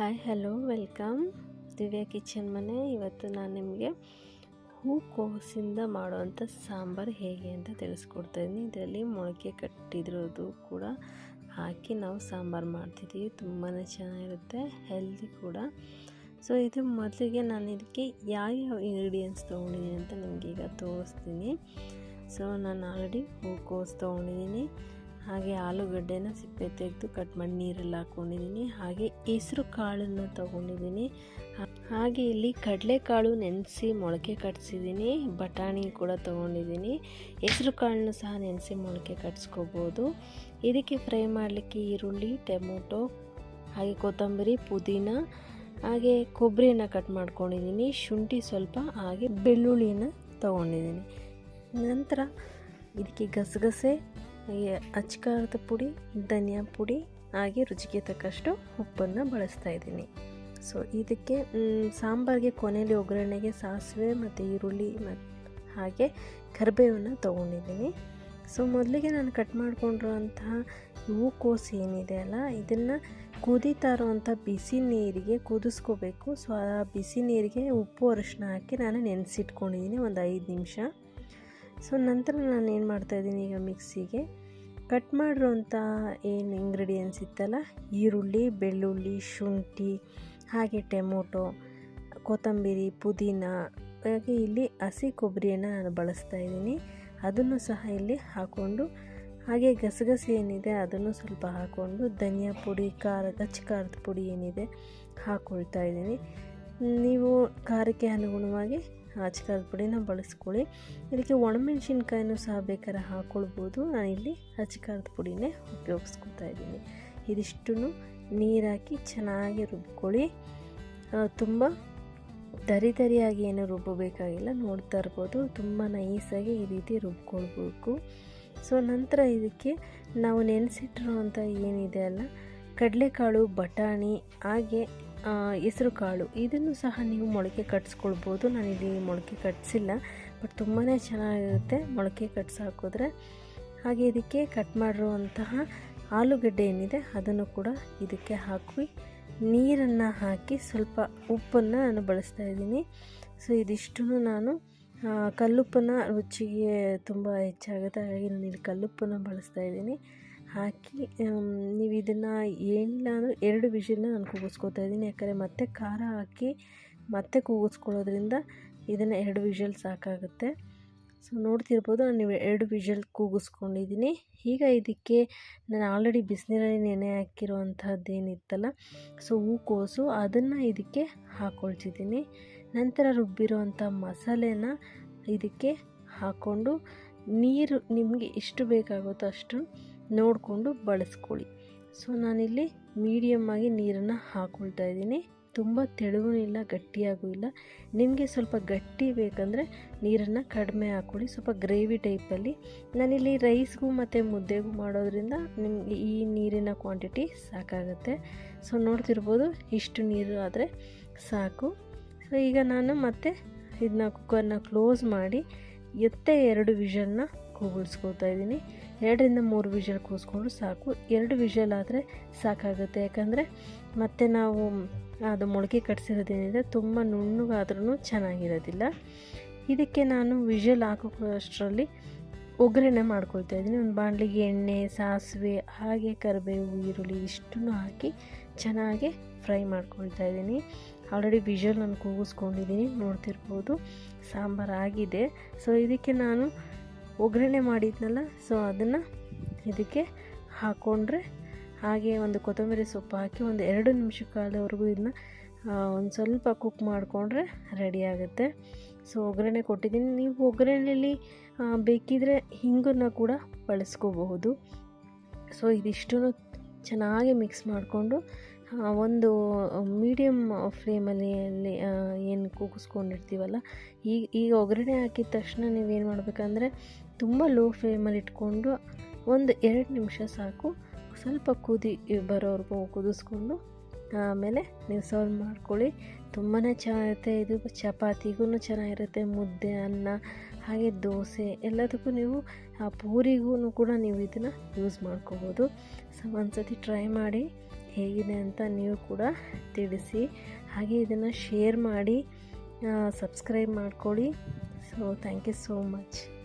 Hi, hello, welcome. Divya kitchen ಮನೆ. ಇವತ್ತು ನಾನು ನಿಮಗೆ ಹೂಕೋಸಿಂದ ಮಾಡುವಂಥ ಸಾಂಬಾರು ಹೇಗೆ ಅಂತ ತಿಳಿಸ್ಕೊಡ್ತಾಯಿದ್ದೀನಿ ಇದರಲ್ಲಿ ಮೊಳಕೆ ಕಟ್ಟಿದಿರೋದು ಕೂಡ ಹಾಕಿ ನಾವು ಸಾಂಬಾರು ಮಾಡ್ತಿದ್ದೀವಿ. ತುಂಬಾ ಚೆನ್ನಾಗಿರುತ್ತೆ ಹೆಲ್ದಿ ಕೂಡ. ಸೊ ಇದು ಮೊದಲಿಗೆ ನಾನು ಇದಕ್ಕೆ ಯಾವ್ಯಾವ ಇಂಗ್ರೀಡಿಯೆಂಟ್ಸ್ ತೊಗೊಂಡಿದ್ದೀನಿ ಅಂತ ನಿಮಗೀಗ ತೋರಿಸ್ತೀನಿ. ಸೊ ನಾನು ಆಲ್ರೆಡಿ ಹೂಕೋಸು ತೊಗೊಂಡಿದ್ದೀನಿ. ಹಾಗೆ ಆಲೂಗಡ್ಡೆನ ಸಿಪ್ಪೆ ತೆಗೆದು ಕಟ್ ಮಾಡಿ ನೀರಲ್ಲಿ ಹಾಕ್ಕೊಂಡಿದ್ದೀನಿ ಹಾಗೆ ಹೆಸರು ಕಾಳನ್ನು ತೊಗೊಂಡಿದ್ದೀನಿ. ಹಾಗೆ ಇಲ್ಲಿ ಕಡಲೆಕಾಳು ನೆನೆಸಿ ಮೊಳಕೆ ಕಟ್ಸಿದ್ದೀನಿ. ಬಟಾಣಿ ಕೂಡ ತೊಗೊಂಡಿದ್ದೀನಿ. ಹೆಸರು ಕಾಳನ್ನು ಸಹ ನೆನೆಸಿ ಮೊಳಕೆ ಕಟ್ಸ್ಕೋಬೋದು. ಇದಕ್ಕೆ ಫ್ರೈ ಮಾಡಲಿಕ್ಕೆ ಈರುಳ್ಳಿ, ಟೊಮೊಟೊ, ಹಾಗೆ ಕೊತ್ತಂಬರಿ, ಪುದೀನ, ಹಾಗೆ ಕೊಬ್ಬರಿಯನ್ನು ಕಟ್ ಮಾಡ್ಕೊಂಡಿದ್ದೀನಿ. ಶುಂಠಿ ಸ್ವಲ್ಪ, ಹಾಗೆ ಬೆಳ್ಳುಳ್ಳಿನ ತೊಗೊಂಡಿದ್ದೀನಿ. ನಂತರ ಇದಕ್ಕೆ ಗಸಗಸೆ ಅಚ್ಕಾರದ ಪುಡಿ, ಧನಿಯಾ ಪುಡಿ ಹಾಗೆ ರುಚಿಗೆ ತಕ್ಕಷ್ಟು ಉಪ್ಪನ್ನು ಬಳಸ್ತಾ ಇದ್ದೀನಿ. ಸೊ ಇದಕ್ಕೆ ಸಾಂಬಾರಿಗೆ ಕೊನೆಯಲ್ಲಿ ಒಗ್ಗರಣೆಗೆ ಸಾಸಿವೆ ಮತ್ತು ಈರುಳ್ಳಿ ಮತ್ತು ಹಾಗೆ ಕರಿಬೇವನ್ನು ತೊಗೊಂಡಿದ್ದೀನಿ. ಸೊ ಮೊದಲಿಗೆ ನಾನು ಕಟ್ ಮಾಡಿಕೊಂಡಿರುವಂತಹ ಹೂಕೋಸು ಏನಿದೆ ಅಲ್ಲ, ಇದನ್ನು ಕುದೀತಾ ಇರುವಂಥ ಬಿಸಿ ನೀರಿಗೆ ಕುದಿಸ್ಕೋಬೇಕು. ಸೊ ಆ ಬಿಸಿ ನೀರಿಗೆ ಉಪ್ಪು ಅರಿಶಿನ ಹಾಕಿ ನಾನು ನೆನೆಸಿಟ್ಕೊಂಡಿದ್ದೀನಿ, ಒಂದು ಐದು ನಿಮಿಷ. ಸೊ, ನಂತರ ನಾನು ಏನು ಮಾಡ್ತಾಯಿದ್ದೀನಿ ಈಗ ಮಿಕ್ಸಿಗೆ. ಕಟ್ ಮಾಡಿರೋಂಥ ಏನು ಇಂಗ್ರೀಡಿಯೆಂಟ್ಸ್ ಇತ್ತಲ್ಲ, ಈರುಳ್ಳಿ, ಬೆಳ್ಳುಳ್ಳಿ, ಶುಂಠಿ, ಹಾಗೆ ಟೊಮೊಟೊ, ಕೊತ್ತಂಬರಿ, ಪುದೀನ, ಹಾಗೆ ಇಲ್ಲಿ ಹಸಿ ಕೊಬ್ಬರಿಯನ್ನು ನಾನು ಬಳಸ್ತಾ ಇದ್ದೀನಿ. ಅದನ್ನು ಸಹ ಇಲ್ಲಿ ಹಾಕ್ಕೊಂಡು ಹಾಗೆ ಗಸಗಸೆ ಏನಿದೆ ಅದನ್ನು ಸ್ವಲ್ಪ ಹಾಕ್ಕೊಂಡು ಧನಿಯಾ ಪುಡಿ ಖಾರ ಅಚ್ಚ ಖಾರದ ಪುಡಿ ಏನಿದೆ ಹಾಕ್ಕೊಳ್ತಾ ಇದ್ದೀನಿ. ನೀವು ಖಾರಕ್ಕೆ ಅನುಗುಣವಾಗಿ ಅಚ್ಕಾರದ ಪುಡಿನ ಬಳಸ್ಕೊಳ್ಳಿ. ಇದಕ್ಕೆ ಒಣಮೆಣಸಿನ್ಕಾಯಿನೂ ಸಹ ಬೇಕಾದ್ರೆ ಹಾಕ್ಕೊಳ್ಬೋದು ಇಲ್ಲಿ ಅಚ್ಕಾರದ ಪುಡಿನೇ ಉಪಯೋಗಿಸ್ಕೊತಾ ಇದ್ದೀನಿ. ಇದಿಷ್ಟು ನೀರು ಹಾಕಿ ಚೆನ್ನಾಗಿ ರುಬ್ಕೊಳ್ಳಿ. ತುಂಬ ದರಿ ದರಿಯಾಗಿ ಏನು ರುಬ್ಬಬೇಕಾಗಿಲ್ಲ. ನೋಡ್ತಾ ಇರ್ಬೋದು. ತುಂಬ ನೈಸಾಗಿ ಈ ರೀತಿ ರುಬ್ಕೊಳ್ಬೇಕು. ಸೊ, ನಂತರ ಇದಕ್ಕೆ ನಾವು ನೆನೆಸಿಟ್ಟಿರುವಂಥ ಏನಿದೆ ಅಲ್ಲ ಕಡಲೆಕಾಳು, ಬಟಾಣಿ, ಹಾಗೆ ಹೆಸರು ಕಾಳು ಇದನ್ನು ಸಹ ನೀವು ಮೊಳಕೆ ಕಟ್ಸ್ಕೊಳ್ಬೋದು. ನಾನಿಲ್ಲಿ ಮೊಳಕೆ ಕಟ್ಸಿಲ್ಲ, ಬಟ್ ತುಂಬಾ ಚೆನ್ನಾಗಿರುತ್ತೆ ಮೊಳಕೆ ಕಟ್ಸಾಕಿದ್ರೆ ಹಾಗೆ ಇದಕ್ಕೆ ಕಟ್ ಮಾಡಿರುವಂತಹ ಆಲೂಗಡ್ಡೆ ಏನಿದೆ, ಅದನ್ನು ಕೂಡ ಇದಕ್ಕೆ ಹಾಕಿ, ನೀರನ್ನು ಹಾಕಿ ಸ್ವಲ್ಪ ಉಪ್ಪನ್ನು ನಾನು ಬಳಸ್ತಾ ಇದ್ದೀನಿ. ಸೊ ಇದಿಷ್ಟು ನಾನು ಕಲ್ಲುಪ್ಪನ್ನು ರುಚಿಗೆ ತುಂಬ ಹೆಚ್ಚಾಗುತ್ತೆ ಹಾಗಾಗಿ ನಾನು ಇಲ್ಲಿ ಕಲ್ಲುಪ್ಪನ್ನು ಬಳಸ್ತಾ ಇದ್ದೀನಿ. ಹಾಕಿ ನೀವು ಇದನ್ನು ಏನಿಲ್ಲ ಅಂದರೆ ಎರಡು ವಿಷಲ್ನ ನಾನು ಕೂಗಿಸ್ಕೋತಾ ಇದ್ದೀನಿ. ಯಾಕಂದರೆ ಮತ್ತೆ ಖಾರ ಹಾಕಿ ಮತ್ತೆ ಕೂಗಿಸ್ಕೊಳ್ಳೋದ್ರಿಂದ ಇದನ್ನು ಎರಡು ವಿಷಲ್ ಸಾಕಾಗುತ್ತೆ. ಸೊ ನೋಡ್ತಿರ್ಬೋದು ನಾನು ಎರಡು ವಿಷಲ್ ಕೂಗಿಸ್ಕೊಂಡಿದ್ದೀನಿ. ಈಗ ಇದಕ್ಕೆ ನಾನು ಆಲ್ರೆಡಿ ಬಿಸಿನೀರಲ್ಲಿ ನೆನೆ ಹಾಕಿರುವಂಥದ್ದು ಏನಿತ್ತಲ್ಲ ಸೊ ಹೂಕೋಸು ಅದನ್ನು ಇದಕ್ಕೆ ಹಾಕ್ಕೊಳ್ತಿದ್ದೀನಿ ನಂತರ ರುಬ್ಬಿರುವಂಥ ಮಸಾಲೆನ ಇದಕ್ಕೆ ಹಾಕ್ಕೊಂಡು ನೀರು ನಿಮಗೆ ಎಷ್ಟು ಬೇಕಾಗುತ್ತೋ ಅಷ್ಟು ನೋಡಿಕೊಂಡು ಬಳಸ್ಕೊಳ್ಳಿ. ಸೊ, ನಾನಿಲ್ಲಿ ಮೀಡಿಯಮ್ ಆಗಿ ನೀರನ್ನು ಹಾಕ್ಕೊಳ್ತಾ ಇದ್ದೀನಿ. ತುಂಬ ತೆಳುವೂ ಇಲ್ಲ ಗಟ್ಟಿಯಾಗೂ ಇಲ್ಲ. ನಿಮಗೆ ಸ್ವಲ್ಪ ಗಟ್ಟಿ ಬೇಕಂದರೆ ನೀರನ್ನು ಕಡಿಮೆ ಹಾಕ್ಕೊಳ್ಳಿ. ಸ್ವಲ್ಪ ಗ್ರೇವಿ ಟೈಪಲ್ಲಿ ನಾನಿಲ್ಲಿ ರೈಸ್ಗೂ ಮತ್ತು ಮುದ್ದೆಗೂ ಮಾಡೋದ್ರಿಂದ ನಿಮಗೆ ಈ ನೀರಿನ ಕ್ವಾಂಟಿಟಿ ಸಾಕಾಗುತ್ತೆ. ಸೊ, ನೋಡ್ತಿರ್ಬೋದು ಇಷ್ಟು ನೀರು ಆದರೆ ಸಾಕು. ಸೊ, ಈಗ ನಾನು ಮತ್ತೆ ಇದನ್ನ ಕುಕ್ಕರ್ನ ಕ್ಲೋಸ್ ಮಾಡಿ ಎತ್ತೆ ಎರಡು ವಿಷನ್ನ ಕೂಗಿಸ್ಕೊತಾ ಇದ್ದೀನಿ. ಎರಡರಿಂದ ಮೂರು ವಿಷಲ್ ಕೂಗಿಸ್ಕೊಂಡ್ರು ಸಾಕು. ಎರಡು ವಿಷಲ್ ಆದರೆ ಸಾಕಾಗುತ್ತೆ. ಯಾಕಂದರೆ ಮತ್ತೆ ನಾವು ಅದು ಮೊಳಕೆ ಕಟ್ಸಿರೋದೇನಿದೆ ತುಂಬ ನುಣ್ಣಗಾದ್ರೂ ಚೆನ್ನಾಗಿರೋದಿಲ್ಲ. ಇದಕ್ಕೆ ನಾನು ವಿಷಲ್ ಹಾಕೋಷ್ಟರಲ್ಲಿ ಒಗ್ಗರಣೆ ಮಾಡ್ಕೊಳ್ತಾ ಇದ್ದೀನಿ. ಒಂದು ಬಾಣಲಿಗೆ ಎಣ್ಣೆ, ಸಾಸಿವೆ, ಹಾಗೆ ಕರಿಬೇವು, ಈರುಳ್ಳಿ ಇಷ್ಟನ್ನು ಹಾಕಿ ಚೆನ್ನಾಗಿ ಫ್ರೈ ಮಾಡ್ಕೊಳ್ತಾ ಇದ್ದೀನಿ. ಆಲ್ರೆಡಿ ವಿಷಲ್ ನಾನು ಕೂಗಿಸ್ಕೊಂಡಿದ್ದೀನಿ. ನೋಡ್ತಿರ್ಬೋದು, ಸಾಂಬಾರು ಆಗಿದೆ. ಸೊ ಇದಕ್ಕೆ ನಾನು ಒಗ್ಗರಣೆ ಮಾಡಿದ್ನಲ್ಲ ಸೊ ಅದನ್ನು ಇದಕ್ಕೆ ಹಾಕ್ಕೊಂಡ್ರೆ ಹಾಗೆ ಒಂದು ಕೊತ್ತಂಬರಿ ಸೊಪ್ಪು ಹಾಕಿ ಒಂದು ಎರಡು ನಿಮಿಷ ಕಾಲದವರೆಗೂ ಇದನ್ನ ಒಂದು ಸ್ವಲ್ಪ ಕುಕ್ ಮಾಡಿಕೊಂಡ್ರೆ ರೆಡಿ ಆಗುತ್ತೆ. ಸೊ ಒಗ್ಗರಣೆ ಕೊಟ್ಟಿದ್ದೀನಿ. ನೀವು ಒಗ್ಗರಣೆಯಲ್ಲಿ ಬೇಕಿದ್ರೆ ಹಿಂಗನ್ನು ಕೂಡ ಬಳಸ್ಕೋಬಹುದು. ಸೊ ಇದಿಷ್ಟು ಚೆನ್ನಾಗಿ ಮಿಕ್ಸ್ ಮಾಡಿಕೊಂಡು ಒಂದು ಮೀಡಿಯಮ್ ಫ್ಲೇಮಲ್ಲಿ ಅಲ್ಲಿ ಏನು ಕೂಗಿಸ್ಕೊಂಡಿರ್ತೀವಲ್ಲ ಈಗ ಈಗ ಒಗ್ಗರಣೆ ಹಾಕಿದ ತಕ್ಷಣ ನೀವೇನು ಮಾಡಬೇಕಂದ್ರೆ ತುಂಬ ಲೋ ಫ್ಲೇಮಲ್ಲಿ ಇಟ್ಕೊಂಡು ಒಂದು ಎರಡು ನಿಮಿಷ ಸಾಕು. ಸ್ವಲ್ಪ ಕುದಿ ಬರೋವರೆಗೂ ಕುದಿಸ್ಕೊಂಡು ಆಮೇಲೆ ನೀವು ಸರ್ವ್ ಮಾಡ್ಕೊಳ್ಳಿ. ತುಂಬಾ ಚೆನ್ನಾಗಿರುತ್ತೆ ಇದು ಚಪಾತಿಗೂ ಚೆನ್ನಾಗಿರುತ್ತೆ, ಮುದ್ದೆ, ಅನ್ನ, ಹಾಗೆ ದೋಸೆ ಎಲ್ಲದಕ್ಕೂ ನೀವು, ಆ ಪೂರಿಗೂ ಕೂಡ ನೀವು ಇದನ್ನು ಯೂಸ್ ಮಾಡ್ಕೋಬೋದು. ಸೊ, ಒಂದ್ಸತಿ ಟ್ರೈ ಮಾಡಿ ಹೇಗಿದೆ ಅಂತ ನೀವು ಕೂಡ ತಿಳಿಸಿ. ಹಾಗೆ ಇದನ್ನು ಶೇರ್ ಮಾಡಿ ಸಬ್ಸ್ಕ್ರೈಬ್ ಮಾಡ್ಕೊಳ್ಳಿ. So thank you so much